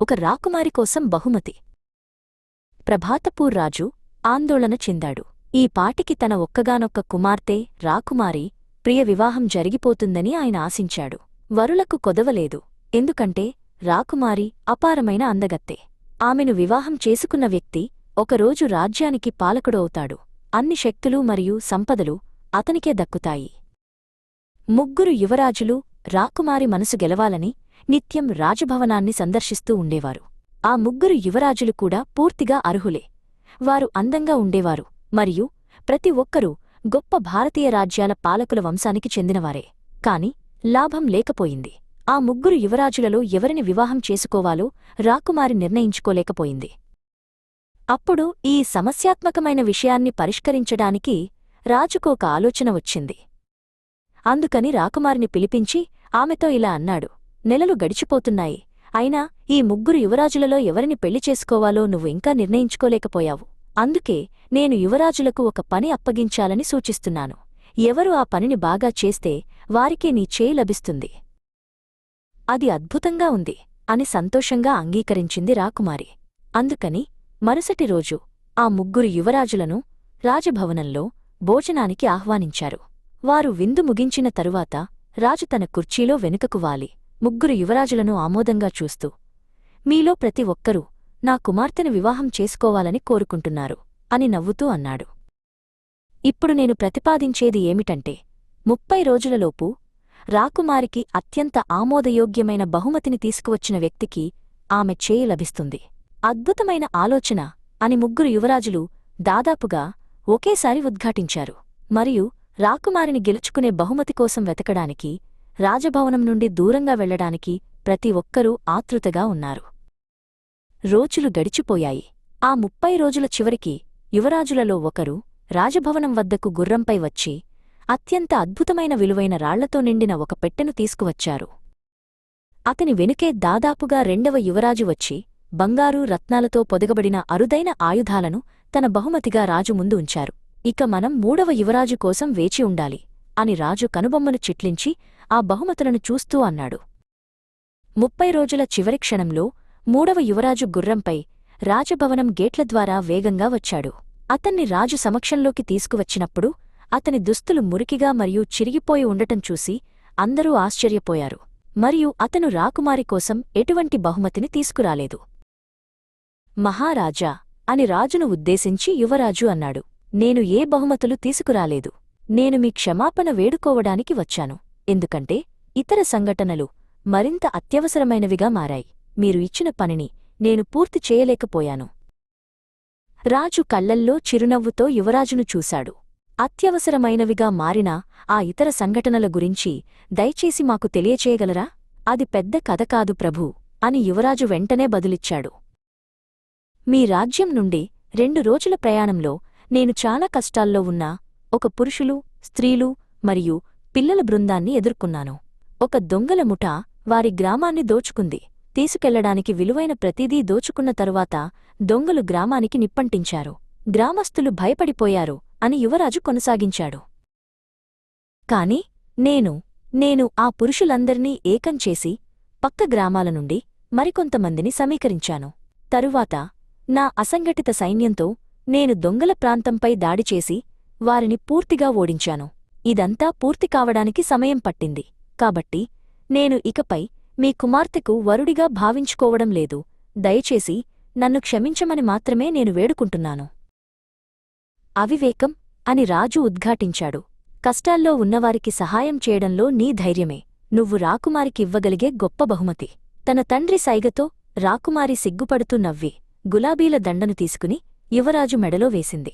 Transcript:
ఒక రాకుమారి కోసం బహుమతి. ప్రభాతపూర్ రాజు ఆందోళన చెందాడు. ఈ పాటికి తన ఒక్కగానొక్క కుమార్తె రాకుమారి ప్రియ వివాహం జరిగిపోతుందని ఆయన ఆశించాడు. వరులకు కొదవలేదు. ఎందుకంటే రాకుమారి అపారమైన అందగత్తే. ఆమెను వివాహం చేసుకున్న వ్యక్తి ఒకరోజు రాజ్యానికి పాలకుడవుతాడు అన్ని శక్తులు మరియు సంపదలు అతనికే దక్కుతాయి. ముగ్గురు యువరాజులు రాకుమారి మనసు గెలవాలని నిత్యం రాజభవనాన్ని సందర్శిస్తూ ఉండేవారు. ఆ ముగ్గురు యువరాజులు కూడా పూర్తిగా అర్హులే. వారు అందంగా ఉండేవారు. మరియు ప్రతి ఒక్కరూ గొప్ప భారతీయ రాజ్యాల పాలకుల వంశానికి చెందినవారే. కాని లాభం లేకపోయింది. ఆ ముగ్గురు యువరాజులలో ఎవరిని వివాహం చేసుకోవాలో రాకుమారి నిర్ణయించుకోలేకపోయింది. అప్పుడు ఈ సమస్యాత్మకమైన విషయాన్ని పరిష్కరించడానికి రాజుకోక ఆలోచన వచ్చింది. అందుకని రాకుమారిని పిలిపించి ఆమెతో ఇలా అన్నాడు. నెలలు గడిచిపోతున్నాయి. అయినా ఈ ముగ్గురు యువరాజులలో ఎవరిని పెళ్ళి చేసుకోవాలో నువ్వు ఇంకా నిర్ణయించుకోలేకపోయావు. అందుకే నేను యువరాజులకు ఒక పని అప్పగించాలని సూచిస్తున్నాను. ఎవరు ఆ పనిని బాగా చేస్తే వారికే నీ చేయి లభిస్తుంది. అది అద్భుతంగా ఉంది అని సంతోషంగా అంగీకరించింది రాకుమారి. అందుకని మరుసటి రోజు ఆ ముగ్గురు యువరాజులను రాజభవనంలో భోజనానికి ఆహ్వానించారు. వారు విందు ముగించిన తరువాత రాజు తన కుర్చీలో వెనుకకు వాలి. ముగ్గురు యువరాజులను ఆమోదంగా చూస్తూ మీలో ప్రతి ఒక్కరూ నా కుమార్తెను వివాహం చేసుకోవాలని కోరుకుంటున్నారు అని నవ్వుతూ అన్నాడు. ఇప్పుడు నేను ప్రతిపాదించేది ఏమిటంటే ముప్పై రోజులలోపు రాకుమారికి అత్యంత ఆమోదయోగ్యమైన బహుమతిని తీసుకువచ్చిన వ్యక్తికి ఆమె చేయి లభిస్తుంది. అద్భుతమైన ఆలోచన అని ముగ్గురు యువరాజులు దాదాపుగా ఒకేసారి ఉద్ఘాటించారు. మరియు రాకుమారిని గెలుచుకునే బహుమతి కోసం వెతకడానికి రాజభవనం నుండి దూరంగా వెళ్ళడానికి ప్రతి ఒక్కరూ ఆతృతగా ఉన్నారు. రోజులు గడిచిపోయాయి. ఆ ముప్పై రోజుల చివరికి యువరాజులలో ఒకరు రాజభవనం వద్దకు గుర్రంపై వచ్చి అత్యంత అద్భుతమైన విలువైన రాళ్ళతో నిండిన ఒక పెట్టెను తీసుకువచ్చారు. అతని వెనుకే దాదాపుగా రెండవ యువరాజు వచ్చి బంగారు రత్నాలతో పొదగబడిన అరుదైన ఆయుధాలను తన బహుమతిగా రాజు ముందు ఉంచారు. ఇక మనం మూడవ యువరాజు కోసం వేచి ఉండాలి. అని రాజు కనుబొమ్మను చిట్లించి ఆ బహుమతులను చూస్తూ అన్నాడు. ముప్పై రోజుల చివరి క్షణంలో మూడవ యువరాజు గుర్రంపై రాజభవనం గేట్ల ద్వారా వేగంగా వచ్చాడు. అతన్ని రాజు సమక్షంలోకి తీసుకువచ్చినప్పుడు అతని దుస్తులు మురికిగా మరియు చిరిగిపోయి ఉండటం చూసి అందరూ ఆశ్చర్యపోయారు. మరియు అతను రాకుమారి కోసం ఎటువంటి బహుమతిని తీసుకురాలేదు. మహారాజా అని రాజును ఉద్దేశించి యువరాజు అన్నాడు. నేను ఏ బహుమతులు తీసుకురాలేదు. నేను మీ క్షమాపణ వేడుకోవడానికి వచ్చాను. ఎందుకంటే ఇతర సంఘటనలు మరింత అత్యవసరమైనవిగా మారాయి. మీరు ఇచ్చిన పనిని నేను పూర్తి చేయలేకపోయాను. రాజు కళ్ళల్లో చిరునవ్వుతో యువరాజును చూశాడు. అత్యవసరమైనవిగా మారిన ఆ ఇతర సంఘటనల గురించి దయచేసి మాకు తెలియచేయగలరా? అది పెద్ద కథ కాదు ప్రభూ అని యువరాజు వెంటనే బదులిచ్చాడు. మీ రాజ్యం నుండి రెండు రోజుల ప్రయాణంలో నేను చాలా కష్టాల్లో ఉన్నా ఒక పురుషులు స్త్రీలు మరియు పిల్లల బృందాన్ని ఎదుర్కొన్నాను. ఒక దొంగల ముఠ వారి గ్రామాన్ని దోచుకుంది. తీసుకెళ్ళడానికి విలువైన ప్రతిదీ దోచుకున్న తరువాత దొంగలు గ్రామానికి నిప్పంటించారు. గ్రామస్థులు భయపడిపోయారు అని యువరాజు కొనసాగించాడు. కాని నేను నేను ఆ పురుషులందర్నీ ఏకం చేసి పక్క గ్రామాల నుండి మరికొంతమందిని సమీకరించాను. తరువాత నా అసంఘటిత సైన్యంతో నేను దొంగల ప్రాంతంపై దాడిచేసి వారిని పూర్తిగా ఓడించాను. ఇదంతా పూర్తి కావడానికి సమయం పట్టింది. కాబట్టి నేను ఇకపై మీ కుమార్తెకు వరుడిగా భావించుకోవడం లేదు. దయచేసి నన్ను క్షమించమని మాత్రమే నేను వేడుకుంటున్నాను. అవివేకం అని రాజు ఉద్ఘాటించాడు. కష్టాల్లో ఉన్నవారికి సహాయం చేయడంలో నీ ధైర్యమే. నువ్వు రాకుమారికివ్వగలిగే గొప్ప బహుమతి. తన తండ్రి సైగతో రాకుమారి సిగ్గుపడుతూ నవ్వి గులాబీల దండను తీసుకుని యువరాజు మెడలో వేసింది.